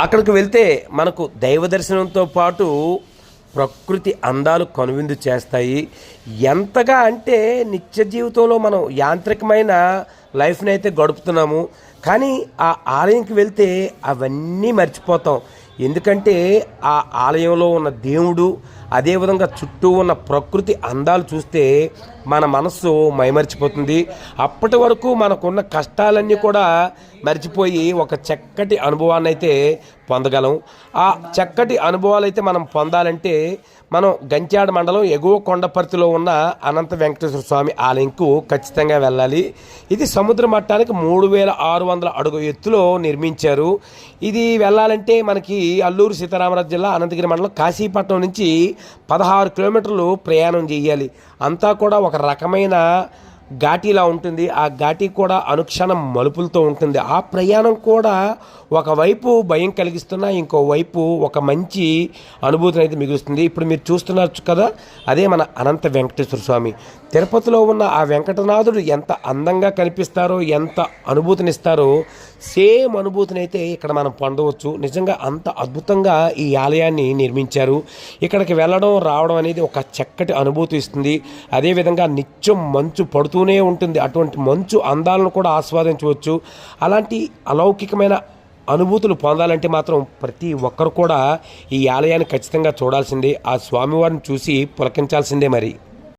అక్కడికి వెళ్తే మనకు దైవ దర్శనంతో పాటు ప్రకృతి అందాలు కనువిందు చేస్తాయి. ఎంతగా అంటే నిత్య జీవితంలో మనం యాంత్రికమైన లైఫ్ని అయితే గడుపుతున్నాము. కానీ ఆ ఆలయంకి వెళ్తే అవన్నీ మర్చిపోతాం. ఎందుకంటే ఆ ఆలయంలో ఉన్న దేవుడు అదేవిధంగా చుట్టూ ఉన్న ప్రకృతి అందాలు చూస్తే మన మనస్సు మైమర్చిపోతుంది. అప్పటి వరకు మనకున్న కష్టాలన్నీ కూడా మర్చిపోయి ఒక చక్కటి అనుభవాన్ని అయితే పొందగలం. ఆ చక్కటి అనుభవాలు అయితే మనం పొందాలంటే మనం గంచాడ మండలం ఎగువ కొండపర్తిలో ఉన్న అనంత వెంకటేశ్వర స్వామి ఆలయంకు ఖచ్చితంగా వెళ్ళాలి. ఇది సముద్ర మట్టానికి మూడు వేల ఆరు వందల అడుగు ఎత్తులో నిర్మించారు. ఇది వెళ్ళాలంటే మనకి అల్లూరు సీతారామరాజు జిల్లా అనంతగిరి మండలం కాశీపట్నం నుంచి పదహారు కిలోమీటర్లు ప్రయాణం చేయాలి. అంతా కూడా ఒక రకమైన ఘాటీలా ఉంటుంది. ఆ ఘాటీ కూడా అనుక్షణం మలుపులతో ఉంటుంది. ఆ ప్రయాణం కూడా ఒకవైపు భయం కలిగిస్తున్న ఇంకోవైపు ఒక మంచి అనుభూతిని అయితే మిగులుస్తుంది. ఇప్పుడు మీరు చూస్తున్నారు కదా అదే మన అనంత వెంకటేశ్వర స్వామి. తిరుపతిలో ఉన్న ఆ వెంకటనాథుడు ఎంత అందంగా కనిపిస్తారో ఎంత అనుభూతినిస్తారో సేమ్ అనుభూతిని అయితే ఇక్కడ మనం పొందవచ్చు. నిజంగా అంత అద్భుతంగా ఈ ఆలయాన్ని నిర్మించారు. ఇక్కడికి వెళ్ళడం రావడం అనేది ఒక చక్కటి అనుభూతి ఇస్తుంది. అదేవిధంగా నిత్యం మంచు పడుతూనే ఉంటుంది. అటువంటి మంచు అందాలను కూడా ఆస్వాదించవచ్చు. అలాంటి అలౌకికమైన అనుభూతులు పొందాలంటే మాత్రం ప్రతి ఒక్కరు కూడా ఈ ఆలయాన్ని ఖచ్చితంగా చూడాల్సిందే. ఆ స్వామివారిని చూసి పులకించాల్సిందే మరి.